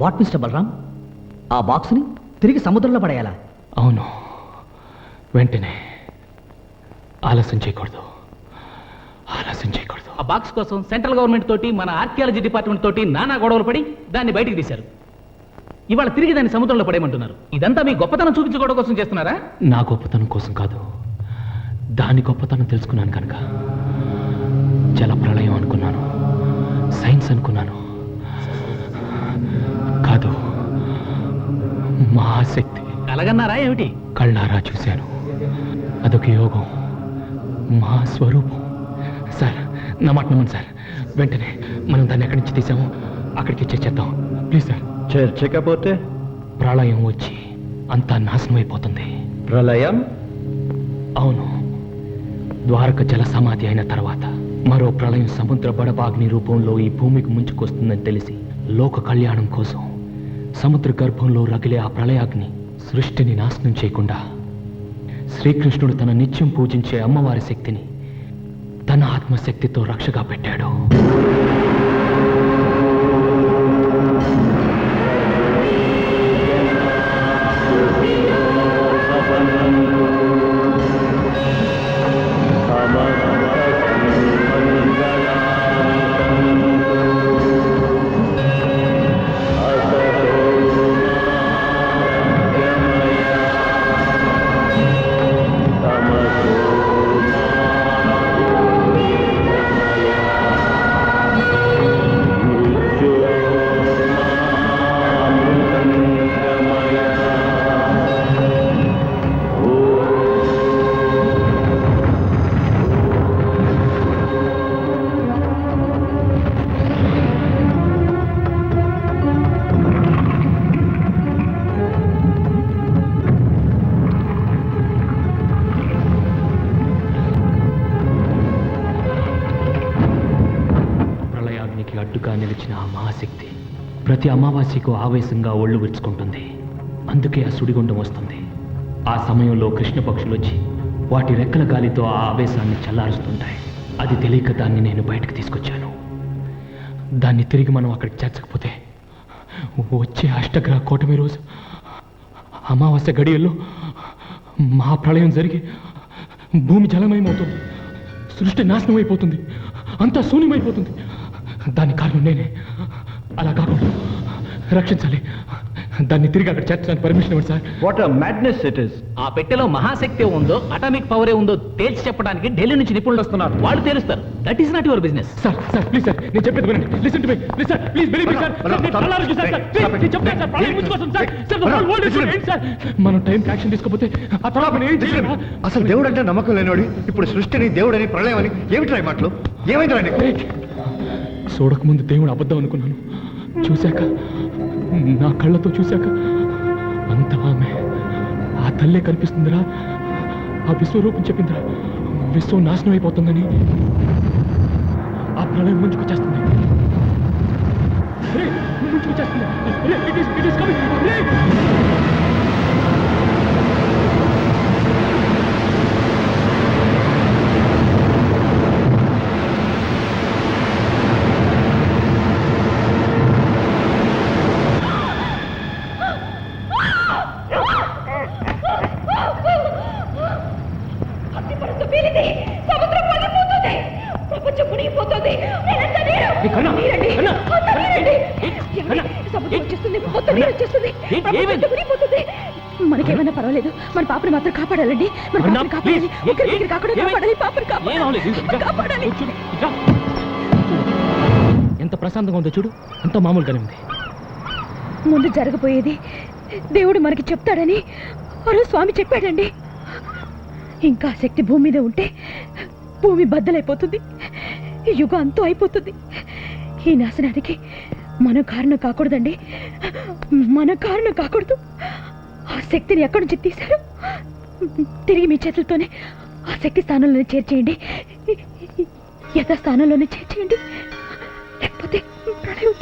What mister Balaram? ఆ బాక్స్ని తిరిగి సముద్రంలో పడేయాలా? అవును. వెంటనే ఆలస్యం చేయకూడదు. ఆలస్యం చేయకూడదు. ఆ బాక్స్ కోసం సెంట్రల్ గవర్నమెంట్ తోటి మన ఆర్కియాలజీ డిపార్ట్మెంట్ తోటి నానా గొడవలు పడి దాన్ని బయటికి తీశారు. ఇవాళ తిరిగి దాన్ని సముద్రంలో పడేయమంటున్నారు. ఇదంతా మీ గొప్పతనం చూపించుకోవడం కోసం చేస్తున్నారా? నా గొప్పతనం కోసం కాదు. దాని గొప్పతనం తెలుసుకున్నాను కనుక. జల ప్రళయం అనుకున్నాను. సైన్స్ అనుకున్నాను. మహాశక్తి కలగన్నారా ఏమిటి? కళ్ళారా చూశాను. అదొక యోగం. మహాస్వరూపం. సార్ నా మాట నమ్మండి సార్. వెంటనే మనం దాన్ని ఎక్కడి నుంచి తీసామో అక్కడికి చేర్చేద్దాం ప్లీజ్ సార్. చేర్చకపోతే ప్రళయం వచ్చి అంతా నాశనం అయిపోతుంది. ప్రళయం? అవును. ద్వారక జల సమాధి అయిన తర్వాత మరో ప్రళయం సముద్ర బడబాగ్ని రూపంలో ఈ భూమికి ముంచుకొస్తుందని తెలిసి లోక కళ్యాణం కోసం సముద్ర గర్భంలో రగిలే ఆ ప్రళయాగ్ని సృష్టిని నాశనం చేయకుండా శ్రీకృష్ణుడు తన నిత్యం పూజించే అమ్మవారి శక్తిని తన ఆత్మశక్తితో రక్షగా పెట్టాడు. ప్రళయాగ్నికి అడ్డుగా నిలిచిన ఆ మహాశక్తి ప్రతి అమావాస్యకు ఆవేశంగా ఒళ్ళు విరుచుకుంటుంది. అందుకే ఆ సుడిగుండం వస్తుంది. ఆ సమయంలో కృష్ణ వచ్చి వాటి రెక్కల గాలితో ఆ ఆవేశాన్ని చల్లారుస్తుంటాయి. అది తెలియక దాన్ని నేను బయటకు తీసుకొచ్చాను. దాన్ని తిరిగి మనం అక్కడికి చేర్చకపోతే వచ్చే అష్టగ్రహ కూటమి రోజు అమావాస్య గడియల్లో మహాప్రళయం జరిగి భూమి జలమయమవుతుంది. సృష్టి నాశనం అయిపోతుంది అంతా శూన్యమైపోతుంది. దాని కారణం నేనే. అలా కాకుండా రక్షించాలి. దాన్ని తిరిగి అక్కడ చేర్చడానికి పర్మిషన్ ఇవ్వండి sir. What madness it is ఆ పెట్టెలో మహాశక్తి ఉందో అటామిక్ పవరే ఉందో తేల్చి చెప్పడానికి ఢిల్లీ నుంచి నిపుణులు వస్తున్నారు. వాళ్ళు తేలుస్తారు. That is not your business sir sir please sir నేను చెప్పేది వినండి. Listen to me please sir please believe me sir. మనం టైంకి యాక్షన్ తీసుకోకపోతే ఆ తర్వాత మనం ఏం చేయలేమా అసలు దేవుడు అంటే నమ్మకం లేనివాడు ఇప్పుడు సృష్టిని దేవుడని ప్రళయం అని ఏమిటి ఈ మాటలు? ఏమైందిరా నీకు? చూడకముందు దేవుడు అబద్ధం అనుకున్నాను. చూశాక నా కళ్ళతో చూశాక అంత ఆమె ఆ తల్లే కనిపిస్తుందిరా. ఆ విశ్వరూపం చెప్పిందిరా. విశ్వం నాశనం అయిపోతుందని ఆ ప్రళయం ముంచుకొచ్చేస్తుంది వచ్చేస్తుంది ముందుకు వచ్చేస్తుంది మునిగిపోతుంది మనకేమైనా పర్వాలేదు. మన పాపని మాత్రం కాపాడాలండి. మన పాపని కాపాడాలి. ఒకరి దగ్గర కాకుండా? కాపాడాలి. పాపని. కాపాడాలి. ఎంత ప్రశాంతంగా ఉందో చూడు. అంత మామూలుగానే ఉంది. ముందు జరగబోయేది దేవుడు మనకి చెప్తాడని రోజు స్వామి చెప్పాడండి. ఇంకా శక్తి భూమి మీద ఉంటే భూమి బద్దలైపోతుంది. ఈ యుగం అంతా అయిపోతుంది. ఈ నాశనానికి మన కారణం కాకూడదండి. మన కారణం కాకూడదు. ఆ శక్తిని ఎక్కడి నుంచి తీశారు? తిరిగి మీ చేతులతోనే ఆ శక్తి స్థానంలోనే చేర్చేయండి. యథా స్థానంలోనే చేర్చేయండి. లేకపోతే ప్రళయం